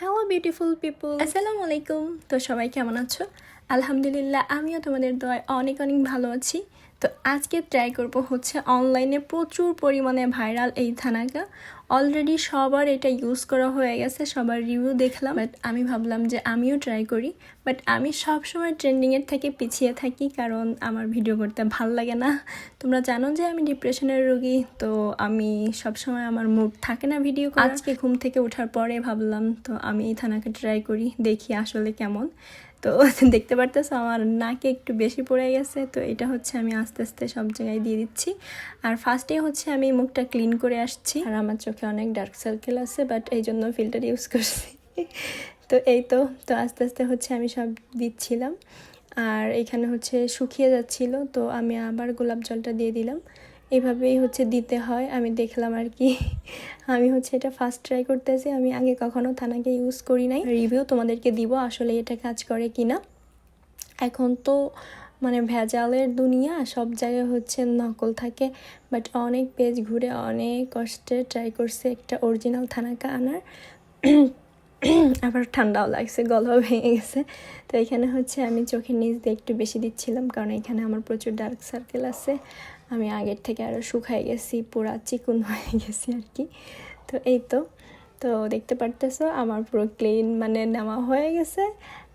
Hello. Beautiful people আসসালামু আলাইকুম। তো সবাই কেমন আছো? আলহামদুলিল্লাহ আমিও তোমাদের দয় অনেক অনেক ভালো আছি। তো আজকে ট্রাই করব হচ্ছে অনলাইনে প্রচুর পরিমাণে ভাইরাল এই থানাকা অলরেডি সবার এটা ইউজ করা হয়ে গেছে সবার রিভিউ দেখলাম। বাট আমি ভাবলাম যে আমিও ট্রাই করি। বাট আমি সবসময় ট্রেন্ডিংয়ের থেকে পিছিয়ে থাকি কারণ আমার ভিডিও করতে ভালো লাগে না। তোমরা জানো যে আমি ডিপ্রেশনের রোগী তো আমি সবসময় আমার মুড থাকে না ভিডিও আজকে ঘুম থেকে ওঠার পরে ভাবলাম তো আমি থানাকে ট্রাই করি, দেখি আসলে কেমন। তো দেখতে পারতেছো আমার নাকে একটু বেশি পড়ে গেছে, তো এটা হচ্ছে আমি আস্তে আস্তে সব জায়গায় দিয়ে দিচ্ছি। আর ফার্স্টে হচ্ছে আমি মুখটা ক্লিন করে আসছি। আর আমার চোখে অনেক ডার্ক সার্কেল আছে বাট এই জন্য ফিল্টার ইউজ করছি। তো এই তো তো আস্তে আস্তে হচ্ছে আমি সব দিচ্ছিলাম। আর এখানে হচ্ছে শুকিয়ে যাচ্ছিল, তো আমি আবার গোলাপ জলটা দিয়ে দিলাম। এভাবেই হচ্ছে দিতে হয়। আমি দেখলাম আর কি। আমি হচ্ছে এটা ফার্স্ট ট্রাই করতেছি। আমি আগে কখনো থানাকে ইউজ করি নাই। রিভিউ তোমাদেরকে দিব আসলে এটা কাজ করে কি না এখন তো মানে ভেজালের দুনিয়া, সব জায়গায় হচ্ছে নকল থাকে। বাট অনেক পেজ ঘুরে অনেক কষ্টে ট্রাই করছে একটা অরিজিনাল থানাকা আনার। আবার ঠান্ডাও লাগছে, গলাও ভেঙে গেছে। তো এখানে হচ্ছে আমি চোখের নিচ দিয়ে একটু বেশি দিচ্ছিলাম, কারণ এখানে আমার প্রচুর ডার্ক সার্কেল আছে। আমি আগের থেকে আরও শুকাই গেছি, পুরা চিকুন হয়ে গেছি আর কি। তো এই তো তো দেখতে পারতেছো আমার পুরো ক্লিন মানে নেওয়া হয়ে গেছে।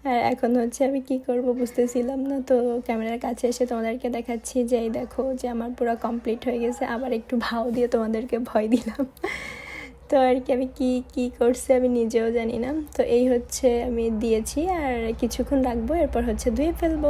আর এখন হচ্ছে আমি কি করব বুঝতেছিলাম না, তো ক্যামেরার কাছে এসে তোমাদেরকে দেখাচ্ছি যে, এই দেখো যে আমার পুরো কমপ্লিট হয়ে গেছে, আবার একটু ভাও দিয়ে তোমাদেরকে ভয় দিলাম। তো আর কি, আমি কি কি করছি আমি নিজেও জানি না। তো এই হচ্ছে আমি দিয়েছি আর কিছুক্ষণ রাখব, এরপর হচ্ছে ধুয়ে ফেলব।